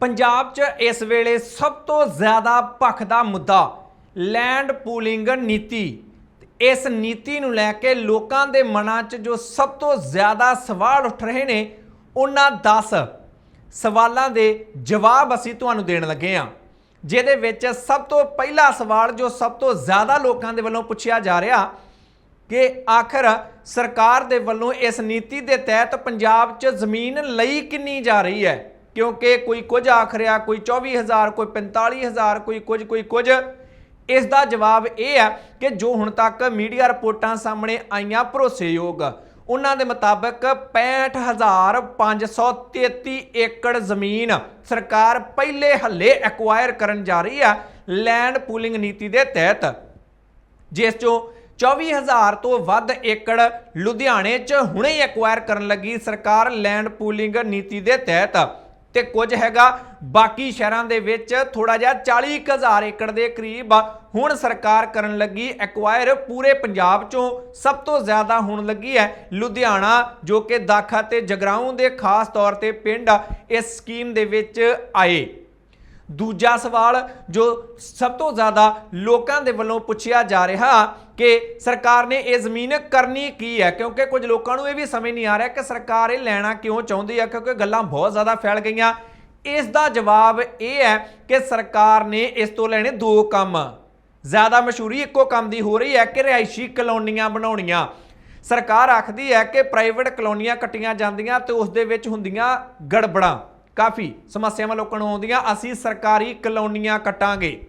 ਪੰਜਾਬ 'ਚ ਇਸ ਵੇਲੇ ਸਭ ਤੋਂ ਜ਼ਿਆਦਾ ਭਖਦਾ ਮੁੱਦਾ ਲੈਂਡ ਪੂਲਿੰਗ ਨੀਤੀ। ਇਸ ਨੀਤੀ ਨੂੰ ਲੈ ਕੇ ਲੋਕਾਂ ਦੇ ਮਨਾਂ 'ਚ ਜੋ ਸਭ ਤੋਂ ਜ਼ਿਆਦਾ ਸਵਾਲ ਉੱਠ ਰਹੇ ਨੇ, ਉਹਨਾਂ 10 ਸਵਾਲਾਂ ਦੇ ਜਵਾਬ ਅਸੀਂ ਤੁਹਾਨੂੰ ਦੇਣ ਲੱਗੇ ਹਾਂ। ਜਿਹਦੇ ਵਿੱਚ ਸਭ ਤੋਂ ਪਹਿਲਾ ਸਵਾਲ ਜੋ ਸਭ ਤੋਂ ਜ਼ਿਆਦਾ ਲੋਕਾਂ ਦੇ ਵੱਲੋਂ ਪੁੱਛਿਆ ਜਾ ਰਿਹਾ ਕਿ ਆਖਰ ਸਰਕਾਰ ਦੇ ਵੱਲੋਂ ਇਸ ਨੀਤੀ ਦੇ ਤਹਿਤ ਪੰਜਾਬ 'ਚ ਜ਼ਮੀਨ ਲਈ ਕਿੰਨੀ ਜਾ ਰਹੀ ਹੈ? ਕਿਉਂਕਿ ਕੋਈ ਕੁਝ ਆਖ ਰਿਹਾ, ਕੋਈ 24000 ਕੋਈ 45000 ਕੋਈ ਕੁਝ ਕੋਈ ਕੁਝ। ਇਸ ਦਾ ਜਵਾਬ ਇਹ ਹੈ ਕਿ ਜੋ ਹੁਣ ਤੱਕ ਮੀਡੀਆ ਰਿਪੋਰਟਾਂ ਸਾਹਮਣੇ ਆਈਆਂ ਭਰੋਸੇਯੋਗ, ਉਹਨਾਂ ਦੇ ਮੁਤਾਬਕ 65533 ਏਕੜ ਜ਼ਮੀਨ ਸਰਕਾਰ ਪਹਿਲੇ ਹੱਲੇ ਐਕਵਾਇਰ ਕਰਨ ਜਾ ਰਹੀ ਹੈ ਲੈਂਡ ਪੂਲਿੰਗ ਨੀਤੀ ਦੇ ਤਹਿਤ, ਜਿਸ ਚੋਂ 24000 ਤੋਂ ਵੱਧ ਏਕੜ ਲੁਧਿਆਣੇ 'ਚ ਹੁਣੇ ਹੀ ਐਕਵਾਇਰ ਕਰਨ ਲੱਗੀ ਸਰਕਾਰ ਲੈਂਡ ਪੂਲਿੰਗ ਨੀਤੀ ਦੇ ਤਹਿਤ। ਤੇ ਕੁਝ ਹੈਗਾ ਬਾਕੀ ਸ਼ਹਿਰਾਂ ਦੇ ਵਿੱਚ ਥੋੜਾ ਜਿਹਾ 40000 ਏਕੜ ਦੇ ਕਰੀਬ ਹੁਣ ਸਰਕਾਰ ਕਰਨ ਲੱਗੀ ਐਕਵਾਇਰ ਪੂਰੇ ਪੰਜਾਬ 'ਚੋਂ ਸਭ ਤੋਂ ਜ਼ਿਆਦਾ ਹੋਣ ਲੱਗੀ ਹੈ ਲੁਧਿਆਣਾ, ਜੋ ਕਿ ਦਾਖਾ ਤੇ ਜਗਰਾਉਂ ਦੇ ਖਾਸ ਤੌਰ ਤੇ ਪਿੰਡ ਇਸ ਸਕੀਮ ਦੇ ਵਿੱਚ ਆਏ। ਦੂਜਾ ਸਵਾਲ ਜੋ ਸਭ ਤੋਂ ਜ਼ਿਆਦਾ ਲੋਕਾਂ ਦੇ ਵੱਲੋਂ ਪੁੱਛਿਆ ਜਾ ਰਿਹਾ ਕਿ ਸਰਕਾਰ ਨੇ ਇਹ ਜ਼ਮੀਨ ਕਰਨੀ ਕੀ ਹੈ? ਕਿਉਂਕਿ ਕੁਝ ਲੋਕਾਂ ਨੂੰ ਇਹ ਵੀ ਸਮਝ ਨਹੀਂ ਆ ਰਿਹਾ ਕਿ ਸਰਕਾਰ ਇਹ ਲੈਣਾ ਕਿਉਂ ਚਾਹੁੰਦੀ ਹੈ ਕਿਉਂਕਿ ਗੱਲਾਂ ਬਹੁਤ ਜ਼ਿਆਦਾ ਫੈਲ ਗਈਆਂ। ਇਸ ਦਾ ਜਵਾਬ ਇਹ ਹੈ ਕਿ ਸਰਕਾਰ ਨੇ ਇਸ ਤੋਂ ਲੈਣੇ ਦੋ ਕੰਮ। ਜ਼ਿਆਦਾ ਮਸ਼ਹੂਰੀ ਇੱਕੋ ਕੰਮ ਦੀ ਹੋ ਰਹੀ ਹੈ ਕਿ ਰਿਹਾਇਸ਼ੀ ਕਲੋਨੀਆਂ ਬਣਾਉਣੀਆਂ। ਸਰਕਾਰ ਆਖਦੀ ਹੈ ਕਿ ਪ੍ਰਾਈਵੇਟ ਕਲੋਨੀਆਂ ਕੱਟੀਆਂ ਜਾਂਦੀਆਂ ਤੇ ਉਸ ਦੇ ਵਿੱਚ ਹੁੰਦੀਆਂ ਗੜਬੜਾਂ। ਕਾਫੀ ਸਮੱਸਿਆਵਾਂ ਲੋਕਾਂ ਨੂੰ ਆਉਂਦੀਆਂ, ਅਸੀਂ ਸਰਕਾਰੀ ਕਲੋਨੀਆਂ ਕੱਟਾਂਗੇ।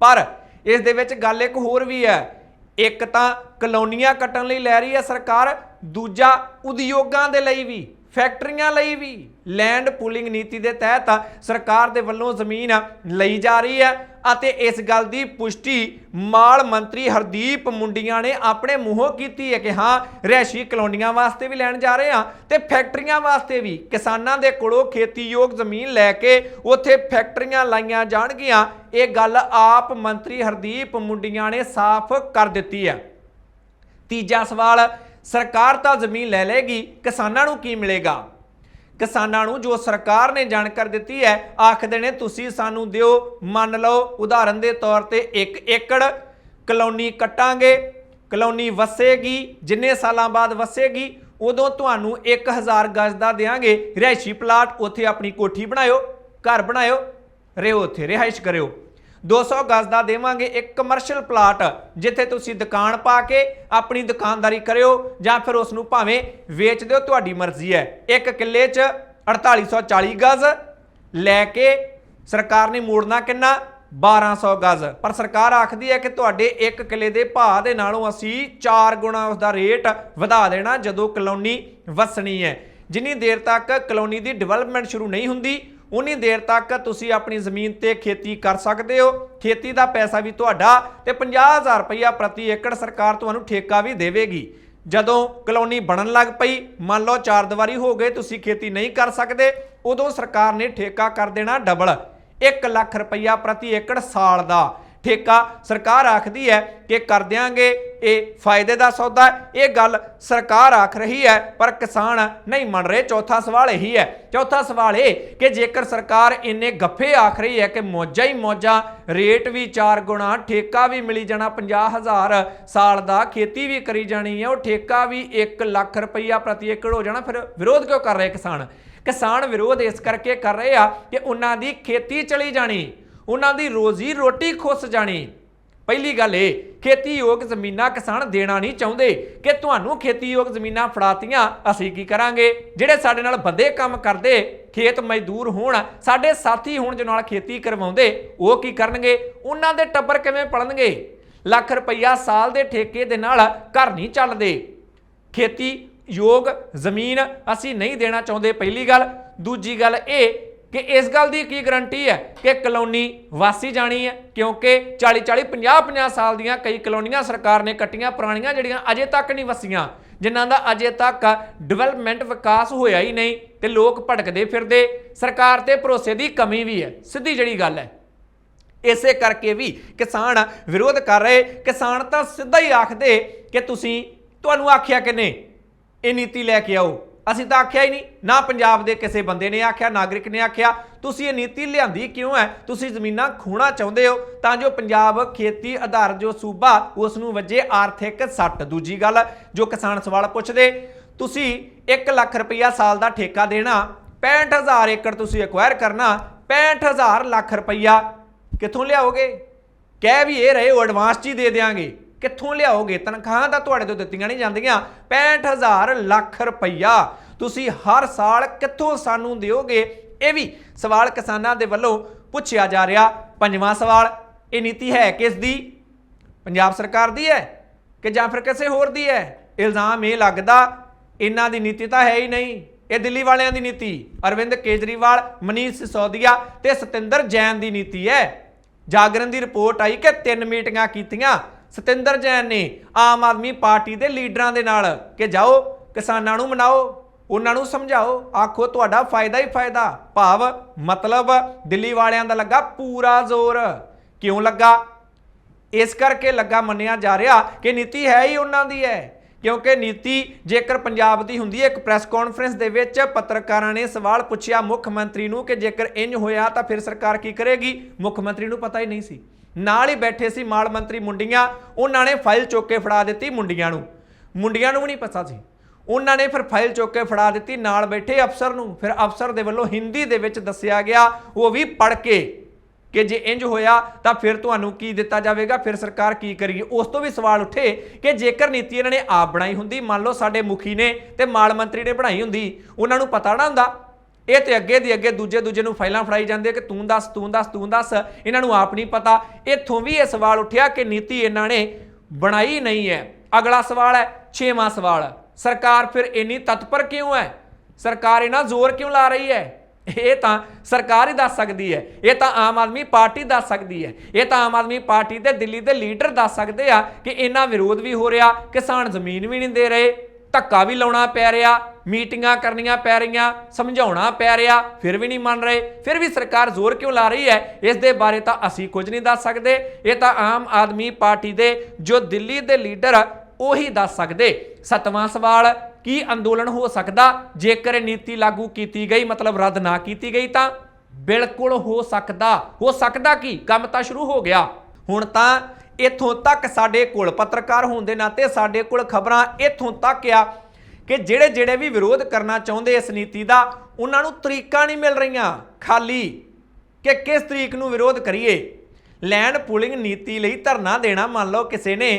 ਪਰ ਇਸ ਦੇ ਵਿੱਚ ਗੱਲ ਇੱਕ ਹੋਰ ਵੀ ਹੈ। ਇੱਕ ਤਾਂ ਕਲੋਨੀਆਂ ਕੱਟਣ ਲਈ ਲੈ ਰਹੀ ਹੈ ਸਰਕਾਰ, ਦੂਜਾ ਉਦਯੋਗਾਂ ਦੇ ਲਈ ਵੀ। ਫੈਕਟਰੀਆਂ ਲਈ ਵੀ ਲੈਂਡ ਪੂਲਿੰਗ ਨੀਤੀ ਦੇ ਤਹਿਤ ਸਰਕਾਰ ਦੇ ਵੱਲੋਂ ਜ਼ਮੀਨ ਲਈ ਜਾ ਰਹੀ ਹੈ ਅਤੇ ਇਸ ਗੱਲ ਦੀ ਪੁਸ਼ਟੀ ਮਾਲ ਮੰਤਰੀ ਹਰਦੀਪ ਮੁੰਡੀਆਂ ਨੇ ਆਪਣੇ ਮੂੰਹੋਂ ਕੀਤੀ ਹੈ ਕਿ ਹਾਂ, ਰਿਹਾਇਸ਼ੀ ਕਲੋਨੀਆਂ ਵਾਸਤੇ ਵੀ ਲੈਣ ਜਾ ਰਹੇ ਹਾਂ ਤੇ ਫੈਕਟਰੀਆਂ ਵਾਸਤੇ ਵੀ ਕਿਸਾਨਾਂ ਦੇ ਕੋਲੋਂ ਖੇਤੀਯੋਗ ਜ਼ਮੀਨ ਲੈ ਕੇ ਉੱਥੇ ਫੈਕਟਰੀਆਂ ਲਾਈਆਂ ਜਾਣਗੀਆਂ। ਇਹ ਗੱਲ ਆਪ ਮੰਤਰੀ ਹਰਦੀਪ ਮੁੰਡੀਆਂ ਨੇ ਸਾਫ਼ ਕਰ ਦਿੱਤੀ ਹੈ। ਤੀਜਾ ਸਵਾਲ ਸਰਕਾਰ ਤਾਂ ਜ਼ਮੀਨ ਲੈ ਲੇਗੀ ਕਿਸਾਨਾਂ ਨੂੰ ਕੀ ਮਿਲੇਗਾ? ਕਿਸਾਨਾਂ ਨੂੰ ਜੋ ਸਰਕਾਰ ਨੇ ਜਾਣਕਾਰੀ ਦਿੱਤੀ ਹੈ ਆਖਦੇ ਨੇ ਤੁਸੀਂ ਸਾਨੂੰ ਦਿਓ, ਮੰਨ ਲਓ, ਉਦਾਹਰਨ ਦੇ ਤੌਰ ਤੇ 1 ਏਕੜ ਕਲੋਨੀ ਕੱਟਾਂਗੇ, ਕਲੋਨੀ ਵਸੇਗੀ, ਜਿੰਨੇ ਸਾਲਾਂ ਬਾਅਦ ਵਸੇਗੀ, ਉਦੋਂ ਤੁਹਾਨੂੰ 1000 ਗਜ਼ ਦਾ ਦੇਾਂਗੇ ਰਿਹਾਇਸ਼ੀ ਪਲਾਟ ਉੱਥੇ ਆਪਣੀ ਕੋਠੀ ਬਣਾਇਓ, ਘਰ ਬਣਾਇਓ ਰਹੋ ਉੱਥੇ ਰਿਹਾਇਸ਼ ਕਰਿਓ। 200 ਗਜ਼ ਦਾ ਦੇਵਾਂਗੇ ਇੱਕ ਕਮਰਸ਼ੀਅਲ ਪਲਾਟ ਜਿੱਥੇ ਤੁਸੀਂ ਦੁਕਾਨ ਪਾ ਕੇ ਆਪਣੀ ਦੁਕਾਨਦਾਰੀ ਕਰਿਓ ਜਾਂ ਫਿਰ ਉਸ ਨੂੰ ਭਾਵੇਂ ਵੇਚ ਦਿਓ, ਤੁਹਾਡੀ ਮਰਜ਼ੀ ਹੈ। ਇੱਕ ਕਿੱਲੇ 'ਚ 4840 ਗਜ਼ ਲੈ ਕੇ ਸਰਕਾਰ ਨੇ ਮੋੜਨਾ ਕਿੰਨਾ? 1200 ਗਜ਼। ਪਰ ਸਰਕਾਰ ਆਖਦੀ ਹੈ ਕਿ ਤੁਹਾਡੇ ਇੱਕ ਕਿੱਲੇ ਦੇ ਭਾਅ ਦੇ ਨਾਲੋਂ ਅਸੀਂ 4 ਗੁਣਾ ਉਸ ਦਾ ਰੇਟ ਵਧਾ ਦੇਣਾ ਜਦੋਂ ਕਲੋਨੀ ਵਸਣੀ ਹੈ। ਜਿੰਨੀ ਦੇਰ ਤੱਕ ਕਲੋਨੀ ਦੀ ਡਿਵੈਲਪਮੈਂਟ ਸ਼ੁਰੂ ਨਹੀਂ ਹੁੰਦੀ ਉਨੀ ਦੇਰ ਤੱਕ ਤੁਸੀਂ ਆਪਣੀ ਜ਼ਮੀਨ ਤੇ ਖੇਤੀ ਕਰ ਸਕਦੇ ਹੋ। ਖੇਤੀ ਦਾ ਪੈਸਾ ਵੀ ਤੁਹਾਡਾ ਤੇ 50000 ਰੁਪਇਆ ਪ੍ਰਤੀ ਏਕੜ ਸਰਕਾਰ ਤੁਹਾਨੂੰ ਠੇਕਾ ਵੀ ਦੇਵੇਗੀ। ਜਦੋਂ ਕਲੋਨੀ ਬਣਨ ਲੱਗ ਪਈ, ਮੰਨ ਲਓ ਚਾਰ ਦੀਵਾਰੀ ਹੋ ਗਏ, ਤੁਸੀਂ ਖੇਤੀ ਨਹੀਂ ਕਰ ਸਕਦੇ, ਉਦੋਂ ਸਰਕਾਰ ਨੇ ਠੇਕਾ ਕਰ ਦੇਣਾ ਡਬਲ 1 ਲੱਖ ਰੁਪਇਆ ਪ੍ਰਤੀ ਏਕੜ ਸਾਲ ਦਾ। ਠੇਕਾ ਸਰਕਾਰ ਆਖਦੀ ਹੈ ਕਿ ਕਰ ਦਿਆਂਗੇ, ਇਹ ਫਾਇਦੇ ਦਾ ਸੌਦਾ ਇਹ ਗੱਲ ਸਰਕਾਰ ਆਖ ਰਹੀ ਹੈ, ਪਰ ਕਿਸਾਨ ਨਹੀਂ ਮੰਨ ਰਹੇ। ਚੌਥਾ ਸਵਾਲ ਇਹੀ ਹੈ। ਚੌਥਾ ਸਵਾਲ ਇਹ ਕਿ ਜੇਕਰ ਸਰਕਾਰ ਇੰਨੇ ਗੱਫੇ ਆਖ ਰਹੀ ਹੈ ਕਿ ਮੌਜਾ ਹੀ ਮੌਜਾ, ਰੇਟ ਵੀ 4 ਗੁਣਾ, ਠੇਕਾ ਵੀ ਮਿਲੀ ਜਾਣਾ 50000 ਸਾਲ ਦਾ, ਖੇਤੀ ਵੀ ਕਰੀ ਜਾਣੀ ਹੈ, ਉਹ ਠੇਕਾ ਵੀ 1 ਲੱਖ ਰੁਪਈਆ ਪ੍ਰਤੀ ਏਕੜ ਹੋ ਜਾਣਾ, ਫਿਰ ਵਿਰੋਧ ਕਿਉਂ ਕਰ ਰਹੇ ਕਿਸਾਨ? ਕਿਸਾਨ ਵਿਰੋਧ ਇਸ ਕਰਕੇ ਕਰ ਰਹੇ ਆ ਕਿ ਉਹਨਾਂ ਦੀ ਖੇਤੀ ਚਲੀ ਜਾਣੀ। ਉਹਨਾਂ ਦੀ ਰੋਜ਼ੀ ਰੋਟੀ ਖੁੱਸ ਜਾਣੀ। ਪਹਿਲੀ ਗੱਲ ਇਹ, ਖੇਤੀਯੋਗ ਜ਼ਮੀਨਾਂ ਕਿਸਾਨ ਦੇਣਾ ਨਹੀਂ ਚਾਹੁੰਦੇ। ਕਿ ਤੁਹਾਨੂੰ ਖੇਤੀਯੋਗ ਜ਼ਮੀਨਾਂ ਫੜਾਤੀਆਂ, ਅਸੀਂ ਕੀ ਕਰਾਂਗੇ? ਜਿਹੜੇ ਸਾਡੇ ਨਾਲ ਬੰਦੇ ਕੰਮ ਕਰਦੇ, ਖੇਤ ਮਜ਼ਦੂਰ ਹੋਣ, ਸਾਡੇ ਸਾਥੀ ਹੋਣ ਜਿਹਨਾਂ ਨਾਲ ਖੇਤੀ ਕਰਵਾਉਂਦੇ, ਉਹ ਕੀ ਕਰਨਗੇ? ਉਹਨਾਂ ਦੇ ਟੱਬਰ ਕਿਵੇਂ ਪੜਨਗੇ ਲੱਖ ਰੁਪਈਆ ਸਾਲ ਦੇ ਠੇਕੇ ਦੇ ਨਾਲ ਘਰ ਨਹੀਂ ਚੱਲਦੇ। ਖੇਤੀ ਯੋਗ ਜ਼ਮੀਨ ਅਸੀਂ ਨਹੀਂ ਦੇਣਾ ਚਾਹੁੰਦੇ, ਪਹਿਲੀ ਗੱਲ। ਦੂਜੀ ਗੱਲ ਇਹ ਕਿ ਇਸ ਗੱਲ ਦੀ ਕੀ ਗਰੰਟੀ ਹੈ ਕਿ ਕਲੋਨੀ ਵਾਸੀ ਜਾਣੀ ਹੈ, ਕਿਉਂਕਿ 40 40 50 50 ਸਾਲ ਦੀਆਂ ਕਈ ਕਲੋਨੀਆਂ ਸਰਕਾਰ ਨੇ ਕੱਟੀਆਂ, ਪੁਰਾਣੀਆਂ ਜਿਹੜੀਆਂ ਅਜੇ ਤੱਕ ਨਹੀਂ ਵਸੀਆਂ, ਜਿਨ੍ਹਾਂ ਦਾ ਅਜੇ ਤੱਕ ਡਿਵੈਲਪਮੈਂਟ ਵਿਕਾਸ ਹੋਇਆ ਹੀ ਨਹੀਂ ਤੇ ਲੋਕ ਭਟਕਦੇ ਫਿਰਦੇ, ਸਰਕਾਰ ਤੇ ਭਰੋਸੇ ਦੀ ਕਮੀ ਵੀ ਹੈ, ਸਿੱਧੀ ਜਿਹੜੀ ਗੱਲ ਹੈ। ਇਸੇ ਕਰਕੇ ਵੀ ਕਿਸਾਨ ਵਿਰੋਧ ਕਰ ਰਹੇ, ਕਿਸਾਨ ਤਾਂ ਸਿੱਧਾ ਹੀ ਆਖਦੇ ਕਿ ਤੁਸੀਂ, ਤੁਹਾਨੂੰ ਆਖਿਆ ਕਿਨੇ ਇਹ ਨੀਤੀ ਲੈ ਕੇ ਆਓ। ਅਸੀਂ ਤਾਂ ਆਖਿਆ ਹੀ ਨਹੀਂ, ਨਾ ਪੰਜਾਬ ਦੇ ਕਿਸੇ ਬੰਦੇ ਨੇ ਆਖਿਆ, ਨਾਗਰਿਕ ਨੇ ਆਖਿਆ। ਤੁਸੀਂ ਇਹ ਨੀਤੀ ਲਿਆਂਦੀ ਕਿਉਂ ਹੈ? ਤੁਸੀਂ ਜ਼ਮੀਨਾਂ ਖੋਣਾ ਚਾਹੁੰਦੇ ਹੋ, ਤਾਂ ਜੋ ਪੰਜਾਬ ਖੇਤੀ ਆਧਾਰ ਜੋ ਸੂਬਾ, ਉਸ ਨੂੰ ਵੱਜੇ ਆਰਥਿਕ ਸੱਟ। ਦੂਜੀ ਗੱਲ, ਜੋ ਕਿਸਾਨ ਸਵਾਲ ਪੁੱਛਦੇ, ਤੁਸੀਂ 1 ਲੱਖ ਰੁਪਈਆ ਸਾਲ ਦਾ ਠੇਕਾ ਦੇਣਾ 65000 ਏਕੜ ਤੁਸੀਂ ਐਕਵਾਇਰ ਕਰਨਾ 65000 ਲੱਖ ਰੁਪਈਆ ਕਿੱਥੋਂ ਲਿਆਓਗੇ? ਕਹਿ ਵੀ ਇਹ ਰਹੇ, ਉਹ ਐਡਵਾਂਸ 'ਚ ਹੀ ਦੇ ਦੇਾਂਗੇ ਕਿੱਥੋਂ ਲਿਆਓਗੇ? ਤਨਖਾਹਾਂ ਤਾਂ ਤੁਹਾਡੇ ਤੋਂ ਦਿੱਤੀਆਂ ਨਹੀਂ ਜਾਂਦੀਆਂ। 65000 ਲੱਖ ਰੁਪਈਆ। ਤੁਸੀਂ ਹਰ ਸਾਲ ਕਿੱਥੋਂ ਸਾਨੂੰ ਦਿਓਗੇ? ਇਹ ਵੀ ਸਵਾਲ ਕਿਸਾਨਾਂ ਦੇ ਵੱਲੋਂ ਪੁੱਛਿਆ ਜਾ ਰਿਹਾ। ਪੰਜਵਾਂ ਸਵਾਲ, ਇਹ ਨੀਤੀ ਹੈ ਕਿਸ ਦੀ? ਪੰਜਾਬ ਸਰਕਾਰ ਦੀ ਹੈ ਕਿ ਜਾਂ ਫਿਰ ਕਿਸੇ ਹੋਰ ਦੀ ਹੈ? ਇਲਜ਼ਾਮ ਇਹ ਲੱਗਦਾ, ਇਹਨਾਂ ਦੀ ਨੀਤੀ ਤਾਂ ਹੈ ਹੀ ਨਹੀਂ। ਇਹ ਦਿੱਲੀ ਵਾਲਿਆਂ ਦੀ ਨੀਤੀ, ਅਰਵਿੰਦ ਕੇਜਰੀਵਾਲ, ਮਨੀਸ਼ ਸਿਸੋਦੀਆ ਤੇ ਸਤਿੰਦਰ ਜੈਨ ਦੀ ਨੀਤੀ ਹੈ। ਜਾਗਰਣ ਦੀ ਰਿਪੋਰਟ ਆਈ ਕਿ ਤਿੰਨ ਮੀਟਿੰਗਾਂ ਕੀਤੀਆਂ। ਸਤਿੰਦਰ ਜੈਨ ਨੇ ਆਮ ਆਦਮੀ ਪਾਰਟੀ ਦੇ ਲੀਡਰਾਂ ਦੇ ਨਾਲ ਕਿ ਜਾਓ, ਕਿਸਾਨਾਂ ਨੂੰ ਮਨਾਓ, ਉਹਨਾਂ ਨੂੰ ਸਮਝਾਓ, ਆਖੋ ਤੁਹਾਡਾ ਫਾਇਦਾ ਹੀ ਫਾਇਦਾ। ਭਾਵ, ਮਤਲਬ ਦਿੱਲੀ ਵਾਲਿਆਂ ਦਾ ਲੱਗਾ ਪੂਰਾ ਜ਼ੋਰ। ਕਿਉਂ ਲੱਗਾ? ਇਸ ਕਰਕੇ ਲੱਗਾ ਮੰਨਿਆ ਜਾ ਰਿਹਾ ਕਿ ਨੀਤੀ ਹੈ ਹੀ ਉਹਨਾਂ ਦੀ ਹੈ। ਕਿਉਂਕਿ ਨੀਤੀ ਜੇਕਰ ਪੰਜਾਬ ਦੀ ਹੁੰਦੀ ਹੈ, ਇੱਕ ਪ੍ਰੈਸ ਕਾਨਫਰੰਸ ਦੇ ਵਿੱਚ ਪੱਤਰਕਾਰਾਂ ਨੇ ਸਵਾਲ ਪੁੱਛਿਆ ਮੁੱਖ ਮੰਤਰੀ ਨੂੰ ਕਿ ਜੇਕਰ ਇੰਜ ਹੋਇਆ ਤਾਂ ਫਿਰ ਸਰਕਾਰ ਕੀ ਕਰੇਗੀ? ਮੁੱਖ ਮੰਤਰੀ ਨੂੰ ਪਤਾ ਹੀ ਨਹੀਂ ਸੀ। ਨਾਲ ਹੀ ਬੈਠੇ ਸੀ ਮਾਲ ਮੰਤਰੀ ਮੁੰਡੀਆਂ। ਉਹਨਾਂ ਨੇ ਫਾਈਲ ਚੁੱਕ ਕੇ ਫੜਾ ਦਿੱਤੀ ਮੁੰਡੀਆਂ ਨੂੰ। ਮੁੰਡੀਆਂ ਨੂੰ ਵੀ ਨਹੀਂ ਪਤਾ ਸੀ। ਉਹਨਾਂ ਨੇ ਫਿਰ ਫਾਈਲ ਚੁੱਕ ਕੇ ਫੜਾ ਦਿੱਤੀ ਨਾਲ ਬੈਠੇ ਅਫਸਰ ਨੂੰ। ਫਿਰ ਅਫਸਰ ਦੇ ਵੱਲੋਂ ਹਿੰਦੀ ਦੇ ਵਿੱਚ ਦੱਸਿਆ ਗਿਆ, ਉਹ ਵੀ ਪੜ੍ਹ ਕੇ ਕਿ ਜੇ ਇੰਜ ਹੋਇਆ ਤਾਂ ਫਿਰ ਤੁਹਾਨੂੰ ਕੀ ਦਿੱਤਾ ਜਾਵੇਗਾ? ਫਿਰ ਸਰਕਾਰ ਕੀ ਕਰੀਏ ਉਸ ਤੋਂ ਵੀ ਸਵਾਲ ਉੱਠੇ ਕਿ ਜੇਕਰ ਨੀਤੀ ਇਹਨਾਂ ਨੇ ਆਪ ਬਣਾਈ ਹੁੰਦੀ, ਮੰਨ ਲਓ ਸਾਡੇ ਮੁਖੀ ਨੇ ਤੇ ਮਾਲ ਮੰਤਰੀ ਨੇ ਬਣਾਈ ਹੁੰਦੀ, ਉਹਨਾਂ ਨੂੰ ਪਤਾ ਨਾ ਹੁੰਦਾ। ਇਹ ਤੇ ਅੱਗੇ ਦੀ ਅੱਗੇ ਦੂਜੇ ਦੂਜੇ ਨੂੰ ਫਾਈਲਾਂ ਫੜਾਈ ਜਾਂਦੇ ਕਿ ਤੂੰ ਦੱਸ ਤੂੰ ਦੱਸ ਤੂੰ ਦੱਸ। ਇਹਨਾਂ ਨੂੰ ਆਪ ਨਹੀਂ ਪਤਾ। ਇੱਥੋਂ ਵੀ ਇਹ ਸਵਾਲ ਉੱਠਿਆ ਕਿ ਨੀਤੀ ਇਹਨਾਂ ਨੇ ਬਣਾਈ ਨਹੀਂ ਹੈ। ਅਗਲਾ ਸਵਾਲ ਹੈ, ਛੇਵਾਂ ਸਵਾਲ। ਸਰਕਾਰ ਫਿਰ ਇੰਨੀ ਤਤਪਰ ਕਿਉਂ ਹੈ? ਸਰਕਾਰ ਇਹਨਾਂ ਜ਼ੋਰ ਕਿਉਂ ਲਾ ਰਹੀ ਹੈ? ਇਹ ਤਾਂ ਸਰਕਾਰ ਹੀ ਦੱਸ ਸਕਦੀ ਹੈ। ਇਹ ਤਾਂ ਆਮ ਆਦਮੀ ਪਾਰਟੀ ਦੱਸ ਸਕਦੀ ਹੈ। ਇਹ ਤਾਂ ਆਮ ਆਦਮੀ ਪਾਰਟੀ ਦੇ ਦਿੱਲੀ ਦੇ ਲੀਡਰ ਦੱਸ ਸਕਦੇ ਆ ਕਿ ਇਹਨਾਂ ਵਿਰੋਧ ਵੀ ਹੋ ਰਿਹਾ, ਕਿਸਾਨ ਜ਼ਮੀਨ ਵੀ ਨਹੀਂ ਦੇ ਰਹੇ। ਧੱਕਾ ਵੀ ਲਾਉਣਾ ਪੈ ਰਿਹਾ, ਮੀਟਿੰਗਾਂ ਕਰਨੀਆਂ ਪੈ ਰਹੀਆਂ, ਸਮਝਾਉਣਾ ਪੈ ਰਿਹਾ, ਫਿਰ ਵੀ ਨਹੀਂ ਮੰਨ ਰਹੇ, ਫਿਰ ਵੀ ਸਰਕਾਰ ਜ਼ੋਰ ਕਿਉਂ ਲਾ ਰਹੀ ਹੈ? ਇਸ ਦੇ ਬਾਰੇ ਤਾਂ ਅਸੀਂ ਕੁਝ ਨਹੀਂ ਦੱਸ ਸਕਦੇ। ਇਹ ਤਾਂ ਆਮ ਆਦਮੀ ਪਾਰਟੀ ਦੇ, ਜੋ ਦਿੱਲੀ ਦੇ ਲੀਡਰ, ਉਹੀ ਦੱਸ ਸਕਦੇ। ਸਤਵਾਂ ਸਵਾਲ, ਕੀ ਅੰਦੋਲਨ ਹੋ ਸਕਦਾ? ਜੇਕਰ ਨੀਤੀ ਲਾਗੂ ਕੀਤੀ ਗਈ, ਮਤਲਬ ਰੱਦ ਨਾ ਕੀਤੀ ਗਈ ਤਾਂ ਬਿਲਕੁਲ ਹੋ ਸਕਦਾ। ਹੋ ਸਕਦਾ ਕੀ? ਕੰਮ ਤਾਂ ਸ਼ੁਰੂ ਹੋ ਗਿਆ। ਹੁਣ ਤਾਂ ਇੱਥੋਂ ਤੱਕ ਸਾਡੇ ਕੋਲ ਪੱਤਰਕਾਰ ਹੋਣ ਦੇ ਨਾਤੇ ਸਾਡੇ ਕੋਲ ਖਬਰਾਂ ਇੱਥੋਂ ਤੱਕ ਆ ਕਿ ਜਿਹੜੇ ਜਿਹੜੇ ਵੀ ਵਿਰੋਧ ਕਰਨਾ ਚਾਹੁੰਦੇ ਇਸ ਨੀਤੀ ਦਾ, ਉਹਨਾਂ ਨੂੰ ਤਰੀਕਾ ਨਹੀਂ ਮਿਲ ਰਹੀਆਂ। ਖਾਲੀ ਕਿ ਕਿਸ ਤਰੀਕ ਨੂੰ ਵਿਰੋਧ ਕਰੀਏ? ਲੈਂਡ ਪੂਲਿੰਗ ਨੀਤੀ ਲਈ ਧਰਨਾ ਦੇਣਾ ਮੰਨ ਲਓ ਕਿਸੇ ਨੇ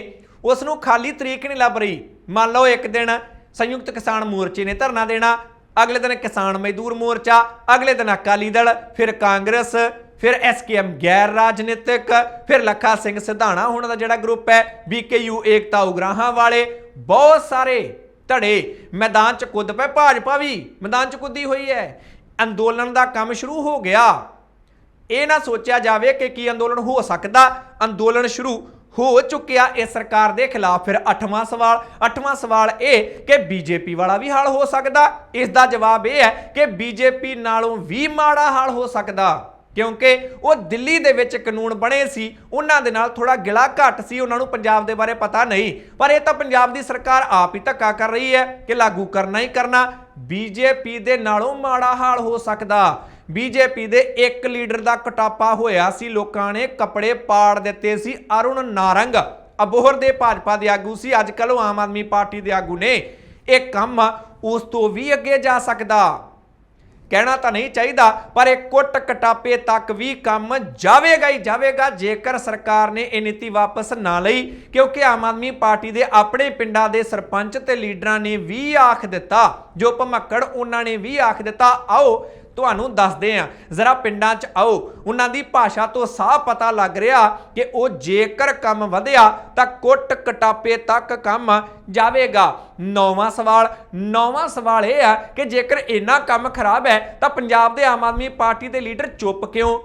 ਉਸ ਨੂੰ ਖਾਲੀ ਤਰੀਕ ਨਹੀਂ ਲੱਭ ਰਹੀ। ਮੰਨ ਲਓ ਇੱਕ ਦਿਨ ਸੰਯੁਕਤ ਕਿਸਾਨ ਮੋਰਚੇ ਨੇ ਧਰਨਾ ਦੇਣਾ, ਅਗਲੇ ਦਿਨ ਕਿਸਾਨ ਮਜ਼ਦੂਰ ਮੋਰਚਾ, ਅਗਲੇ ਦਿਨ ਅਕਾਲੀ ਦਲ, ਫਿਰ ਕਾਂਗਰਸ ਫਿਰ ਐਸਕੇਐਮ ਗੈਰ ਰਾਜਨੀਤਿਕ, ਫਿਰ ਲੱਖਾ ਸਿੰਘ ਸਿਧਾਣਾ ਉਹਨਾਂ ਦਾ ਜਿਹੜਾ ਗਰੁੱਪ ਹੈ ਬੀਕੇਯੂ ਏਕਤਾ ਉਗਰਾਹਾਂ ਵਾਲੇ, ਬਹੁਤ ਸਾਰੇ ਧੜੇ ਮੈਦਾਨ ਚ ਕੁੱਦ ਪਏ, ਭਾਜਪਾ ਵੀ ਮੈਦਾਨ ਚ ਕੁੱਦੀ ਹੋਈ ਹੈ। ਅੰਦੋਲਨ ਦਾ ਕੰਮ ਸ਼ੁਰੂ ਹੋ ਗਿਆ। ਇਹ ਨਾ ਸੋਚਿਆ ਜਾਵੇ ਕਿ ਕੀ ਅੰਦੋਲਨ ਹੋ ਸਕਦਾ। ਅੰਦੋਲਨ ਸ਼ੁਰੂ ਹੋ ਚੁੱਕਿਆ ਇਸ ਸਰਕਾਰ ਦੇ ਖਿਲਾਫ। ਫਿਰ ਅੱਠਵਾਂ ਸਵਾਲ ਅੱਠਵਾਂ ਸਵਾਲ ਇਹ ਕਿ ਬੀਜੇਪੀ ਵਾਲਾ ਵੀ ਹਾਲ ਹੋ ਸਕਦਾ? ਇਸ ਦਾ ਜਵਾਬ ਇਹ ਹੈ ਕਿ ਬੀਜੇਪੀ ਨਾਲੋਂ ਵੀ ਮਾੜਾ ਹਾਲ ਹੋ ਸਕਦਾ। ਕਿਉਂਕਿ ਉਹ ਦਿੱਲੀ ਦੇ ਵਿੱਚ ਕਾਨੂੰਨ ਬਣੇ ਸੀ, ਉਹਨਾਂ ਦੇ ਨਾਲ ਥੋੜਾ ਗਿਲਾ ਘੱਟ ਸੀ, ਉਹਨਾਂ ਨੂੰ ਪੰਜਾਬ ਦੇ ਬਾਰੇ ਪਤਾ ਨਹੀਂ। ਪਰ ਇਹ ਤਾਂ ਪੰਜਾਬ ਦੀ ਸਰਕਾਰ ਆਪ ਹੀ ਧੱਕਾ ਕਰ ਰਹੀ ਹੈ ਕਿ ਲਾਗੂ ਕਰਨਾ ਹੀ ਕਰਨਾ। ਬੀਜੇਪੀ ਦੇ ਨਾਲੋਂ ਮਾੜਾ ਹਾਲ ਹੋ ਸਕਦਾ। ਬੀਜੇਪੀ ਦੇ ਇੱਕ ਲੀਡਰ ਦਾ ਕਟਾਪਾ ਹੋਇਆ ਸੀ, ਲੋਕਾਂ ਨੇ ਕੱਪੜੇ ਪਾੜ ਦਿੱਤੇ ਸੀ। ਅਰੁਣ ਨਾਰੰਗ, ਅਬੋਹਰ ਦੇ ਭਾਜਪਾ ਦੇ ਆਗੂ ਸੀ, ਅੱਜ ਕੱਲ੍ਹ ਉਹ ਆਮ ਆਦਮੀ ਪਾਰਟੀ ਦੇ ਆਗੂ ਨੇ। ਇਹ ਕੰਮ ਉਸ ਤੋਂ ਵੀ ਅੱਗੇ ਜਾ ਸਕਦਾ। ਕਹਿਣਾ ਤਾਂ ਨਹੀਂ ਚਾਹੀਦਾ, ਪਰ ਇਹ ਕੁੱਟ ਕਟਾਪੇ ਤੱਕ ਵੀ ਕੰਮ ਜਾਵੇਗਾ ਹੀ ਜਾਵੇਗਾ, ਜੇਕਰ ਸਰਕਾਰ ਨੇ ਇਹ ਨੀਤੀ ਵਾਪਸ ਨਾ ਲਈ, ਕਿਉਂਕਿ ਆਮ ਆਦਮੀ ਪਾਰਟੀ ਦੇ ਆਪਣੇ ਪਿੰਡਾਂ ਦੇ ਸਰਪੰਚ ਤੇ ਲੀਡਰਾਂ ਨੇ ਵੀ ਆਖ ਦਿੱਤਾ, ਜੋ ਭਮੱਕੜ ਉਹਨਾਂ ਨੇ ਵੀ ਆਖ ਦਿੱਤਾ, ਆਓ ਤੁਹਾਨੂੰ ਦੱਸਦੇ ਆ ਜ਼ਰਾ ਪਿੰਡਾਂ 'ਚ ਆਓ। ਉਹਨਾਂ ਦੀ ਭਾਸ਼ਾ ਤੋਂ ਸਾਫ਼ ਪਤਾ ਲੱਗ ਰਿਹਾ ਕਿ ਉਹ ਜੇਕਰ ਕੰਮ ਵਧਿਆ ਤਾਂ ਕੁੱਟ ਕਟਾਪੇ ਤੱਕ ਕੰਮ ਜਾਵੇਗਾ। ਨੌਵਾਂ ਸਵਾਲ। ਨੌਵਾਂ ਸਵਾਲ ਇਹ ਆ ਕਿ ਜੇਕਰ ਇੰਨਾ ਕੰਮ ਖਰਾਬ ਹੈ ਤਾਂ ਪੰਜਾਬ ਦੇ ਆਮ ਆਦਮੀ ਪਾਰਟੀ ਦੇ ਲੀਡਰ ਚੁੱਪ ਕਿਉਂ?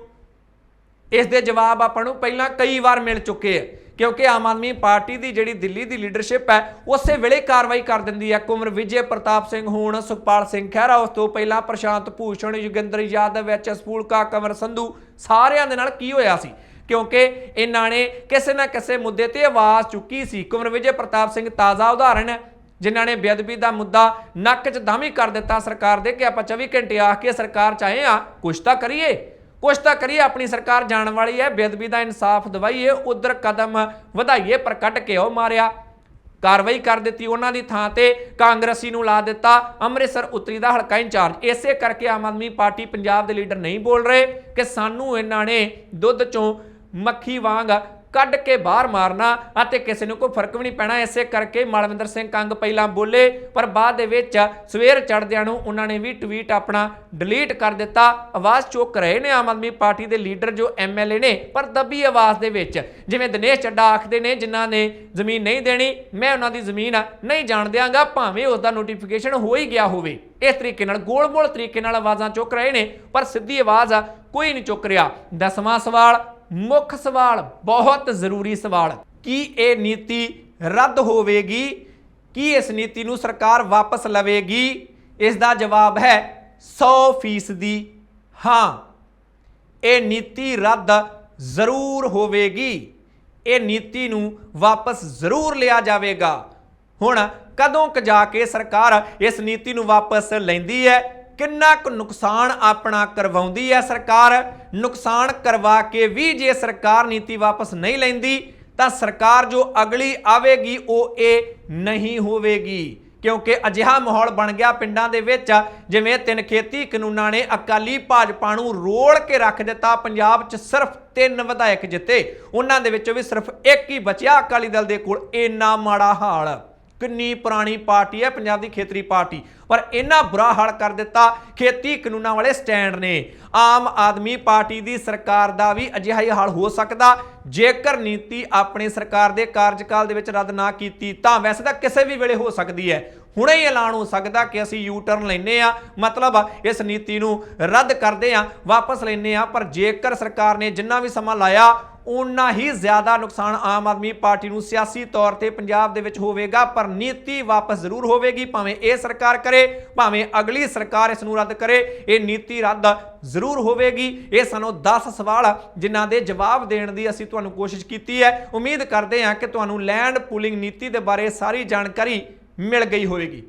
ਇਸ ਦੇ ਜਵਾਬ ਆਪਾਂ ਨੂੰ ਪਹਿਲਾਂ ਕਈ ਵਾਰ ਮਿਲ ਚੁੱਕੇ ਆ। ਕਿਉਂਕਿ ਆਮ ਆਦਮੀ ਪਾਰਟੀ ਦੀ ਜਿਹੜੀ ਦਿੱਲੀ ਦੀ ਲੀਡਰਸ਼ਿਪ ਹੈ, ਉਸੇ ਵੇਲੇ ਕਾਰਵਾਈ ਕਰ ਦਿੰਦੀ ਹੈ। ਕੁਮਰ ਵਿਜੇ ਪ੍ਰਤਾਪ ਸਿੰਘ ਹੋਣ, ਸੁਖਪਾਲ ਸਿੰਘ ਖਹਿਰਾ, ਉਸ ਤੋਂ ਪਹਿਲਾਂ ਪ੍ਰਸ਼ਾਂਤ ਭੂਸ਼ਣ, ਯੁਗਿੰਦਰ ਯਾਦਵ, ਐਚ ਐਸ ਫੂਲਕਾ ਕਮਰ ਸੰਧੂ, ਸਾਰਿਆਂ ਦੇ ਨਾਲ ਕੀ ਹੋਇਆ ਸੀ? ਕਿਉਂਕਿ ਇਹਨਾਂ ਨੇ ਕਿਸੇ ਨਾ ਕਿਸੇ ਮੁੱਦੇ ਤੇ ਆਵਾਜ਼ ਚੁੱਕੀ ਸੀ। ਕੁਮਰ ਵਿਜੇ ਪ੍ਰਤਾਪ ਸਿੰਘ ਤਾਜ਼ਾ ਉਦਾਹਰਣ ਹੈ, ਜਿਨ੍ਹਾਂ ਨੇ ਬੇਅਦਬੀ ਦਾ ਮੁੱਦਾ ਨੱਕ 'ਚ ਦਾਮੀ ਕਰ ਦਿੱਤਾ ਸਰਕਾਰ ਦੇ ਕਿ ਆਪਾਂ 24 ਘੰਟੇ ਆਖ ਕੇ ਸਰਕਾਰ ਚਾਹੇ ਆ ਕੁਛ ਤਾਂ ਕਰੀਏ। ਕੁਛ ਤਾਂ ਕਰੀਏ, ਆਪਣੀ ਸਰਕਾਰ ਜਾਣ ਵਾਲੀ ਹੈ, ਬੇਅਦਬੀ ਦਾ ਇਨਸਾਫ ਦਵਾਈਏ, ਉਧਰ ਕਦਮ ਵਧਾਈਏ, ਪਰ ਕੱਟ ਕੇ ਉਹ ਮਾਰਿਆ। ਕਾਰਵਾਈ ਕਰ ਦਿੱਤੀ ਉਹਨਾਂ ਦੀ ਥਾਂ ਤੇ, ਕਾਂਗਰਸੀ ਨੂੰ ਲਾ ਦਿੱਤਾ, ਅੰਮ੍ਰਿਤਸਰ ਉੱਤਰੀ ਦਾ ਹਲਕਾ ਇੰਚਾਰਜ। ਇਸੇ ਕਰਕੇ ਆਮ ਆਦਮੀ ਪਾਰਟੀ ਪੰਜਾਬ ਦੇ ਲੀਡਰ ਨਹੀਂ ਬੋਲ ਰਹੇ ਕਿ ਸਾਨੂੰ ਇਹਨਾਂ ਨੇ ਦੁੱਧ ਚੋਂ ਮੱਖੀ ਵਾਂਗ ਕੱਢ ਕੇ ਬਾਹਰ ਮਾਰਨਾ ਅਤੇ ਕਿਸੇ ਨੂੰ ਕੋਈ ਫ਼ਰਕ ਵੀ ਨਹੀਂ ਪੈਣਾ। ਇਸੇ ਕਰਕੇ ਮਾਲਵਿੰਦਰ ਸਿੰਘ ਕੰਗ ਪਹਿਲਾਂ ਬੋਲੇ, ਪਰ ਬਾਅਦ ਦੇ ਵਿੱਚ ਸਵੇਰ ਚੜਦਿਆਂ ਨੂੰ ਉਹਨਾਂ ਨੇ ਵੀ ਟਵੀਟ ਆਪਣਾ ਡਿਲੀਟ ਕਰ ਦਿੱਤਾ। ਆਵਾਜ਼ ਚੁੱਕ ਰਹੇ ਨੇ ਆਮ ਆਦਮੀ ਪਾਰਟੀ ਦੇ ਲੀਡਰ ਜੋ ਐਮਐਲਏ ਨੇ, ਪਰ ਦੱਬੀ ਆਵਾਜ਼ ਦੇ ਵਿੱਚ ਜਿਵੇਂ ਦਿਨੇਸ਼ ਚੱਡਾ ਆਖਦੇ ਨੇ, ਜਿਨ੍ਹਾਂ ਨੇ ਜ਼ਮੀਨ ਨਹੀਂ ਦੇਣੀ, ਮੈਂ ਉਹਨਾਂ ਦੀ ਜ਼ਮੀਨ ਨਹੀਂ ਜਾਣ ਦਿਆਂਗਾ, ਭਾਵੇਂ ਉਸ ਦਾ ਨੋਟੀਫਿਕੇਸ਼ਨ ਹੋ ਹੀ ਗਿਆ ਹੋਵੇ। ਇਸ ਤਰੀਕੇ ਨਾਲ ਗੋਲ ਗੋਲ ਤਰੀਕੇ ਨਾਲ ਆਵਾਜ਼ਾਂ ਚੁੱਕ ਰਹੇ ਨੇ, ਪਰ ਸਿੱਧੀ ਆਵਾਜ਼ ਕੋਈ ਨਹੀਂ ਚੁੱਕ ਰਿਹਾ। ਦਸਵਾਂ ਸਵਾਲ ਮੁੱਖ ਸਵਾਲ, ਬਹੁਤ ਜ਼ਰੂਰੀ ਸਵਾਲ, ਕੀ ਇਹ ਨੀਤੀ ਰੱਦ ਹੋਵੇਗੀ? ਕੀ ਇਸ ਨੀਤੀ ਨੂੰ ਸਰਕਾਰ ਵਾਪਸ ਲਵੇਗੀ? ਇਸ ਦਾ ਜਵਾਬ ਹੈ 100% ਹਾਂ। ਇਹ ਨੀਤੀ ਰੱਦ ਜ਼ਰੂਰ ਹੋਵੇਗੀ। ਇਹ ਨੀਤੀ ਨੂੰ ਵਾਪਸ ਜ਼ਰੂਰ ਲਿਆ ਜਾਵੇਗਾ। ਹੁਣ ਕਦੋਂ ਕ ਜਾ ਕੇ ਸਰਕਾਰ ਇਸ ਨੀਤੀ ਨੂੰ ਵਾਪਸ ਲੈਂਦੀ ਹੈ? ਕਿੰਨਾ ਕੁ ਨੁਕਸਾਨ ਆਪਣਾ ਕਰਵਾਉਂਦੀ ਹੈ ਸਰਕਾਰ? ਨੁਕਸਾਨ ਕਰਵਾ ਕੇ ਵੀ ਜੇ ਸਰਕਾਰ ਨੀਤੀ ਵਾਪਸ ਨਹੀਂ ਲੈਂਦੀ, ਤਾਂ ਸਰਕਾਰ ਜੋ ਅਗਲੀ ਆਵੇਗੀ, ਉਹ ਇਹ ਨਹੀਂ ਹੋਵੇਗੀ। ਕਿਉਂਕਿ ਅਜਿਹਾ ਮਾਹੌਲ ਬਣ ਗਿਆ ਪਿੰਡਾਂ ਦੇ ਵਿੱਚ, ਜਿਵੇਂ ਤਿੰਨ ਖੇਤੀ ਕਾਨੂੰਨਾਂ ਨੇ ਅਕਾਲੀ ਭਾਜਪਾ ਨੂੰ ਰੋਲ ਕੇ ਰੱਖ ਦਿੱਤਾ, ਪੰਜਾਬ 'ਚ ਸਿਰਫ ਤਿੰਨ ਵਿਧਾਇਕ ਜਿੱਤੇ। ਉਹਨਾਂ ਦੇ ਵਿੱਚੋਂ ਵੀ ਸਿਰਫ ਇੱਕ ਹੀ ਬਚਿਆ ਅਕਾਲੀ ਦਲ ਦੇ ਕੋਲ, ਇੰਨਾ ਮਾੜਾ ਹਾਲ। ਕਿੰਨੀ ਪੁਰਾਣੀ ਪਾਰਟੀ ਹੈ, ਪੰਜਾਬ ਦੀ ਖੇਤਰੀ ਪਾਰਟੀ। ਪਰ ਇੰਨਾ ਬੁਰਾ ਹਾਲ ਕਰ ਦਿੱਤਾ, ਖੇਤੀ ਕਾਨੂੰਨਾਂ ਵਾਲੇ ਸਟੈਂਡ ਨੇ। ਆਮ ਆਦਮੀ ਪਾਰਟੀ ਦੀ ਸਰਕਾਰ ਦਾ ਵੀ ਅਜਿਹਾ ਹੀ ਹਾਲ ਹੋ ਸਕਦਾ। ਜੇਕਰ ਨੀਤੀ ਆਪਣੀ ਸਰਕਾਰ ਦੇ ਕਾਰਜਕਾਲ ਦੇ ਵਿੱਚ ਰੱਦ ਨਾ ਕੀਤੀ, ਤਾਂ ਵੈਸੇ ਤਾਂ ਕਿਸੇ ਵੀ ਵੇਲੇ ਹੋ ਸਕਦੀ ਹੈ। ਹੁਣੇ ਹੀ ਐਲਾਨ ਹੋ ਸਕਦਾ ਕਿ ਅਸੀਂ ਯੂ ਟਰਨ ਲੈਨੇ ਆ ਮਤਲਬ ਇਸ ਨੀਤੀ ਨੂੰ ਰੱਦ ਕਰਦੇ ਆ ਵਾਪਸ ਲੈਨੇ ਆ ਪਰ ਜੇਕਰ ਸਰਕਾਰ ਨੇ ਜਿੰਨਾ ਵੀ ਸਮਾਂ ਲਾਇਆ ਉਨਾ ਹੀ ਜ਼ਿਆਦਾ ਨੁਕਸਾਨ ਆਮ ਆਦਮੀ ਪਾਰਟੀ ਨੂੰ ਸਿਆਸੀ ਤੌਰ ਤੇ ਪੰਜਾਬ ਦੇ ਵਿੱਚ ਹੋਵੇਗਾ। ਪਰ ਨੀਤੀ ਵਾਪਸ ਜ਼ਰੂਰ ਹੋਵੇਗੀ, ਭਾਵੇਂ ਇਹ ਸਰਕਾਰ ਕਰੇ, ਭਾਵੇਂ ਅਗਲੀ ਸਰਕਾਰ ਇਸ ਨੂੰ ਰੱਦ ਕਰੇ। ਇਹ ਨੀਤੀ ਰੱਦ ਜ਼ਰੂਰ ਹੋਵੇਗੀ। ਇਹ ਸਾਨੂੰ 10 ਸਵਾਲ ਜਿਨ੍ਹਾਂ ਦੇ ਜਵਾਬ ਦੇਣ ਦੀ ਅਸੀਂ ਤੁਹਾਨੂੰ ਕੋਸ਼ਿਸ਼ ਕੀਤੀ ਹੈ। ਉਮੀਦ ਕਰਦੇ ਹਾਂ ਕਿ ਤੁਹਾਨੂੰ ਲੈਂਡ ਪੂਲਿੰਗ ਨੀਤੀ ਦੇ ਬਾਰੇ ਸਾਰੀ ਜਾਣਕਾਰੀ ਮਿਲ ਗਈ ਹੋਵੇਗੀ।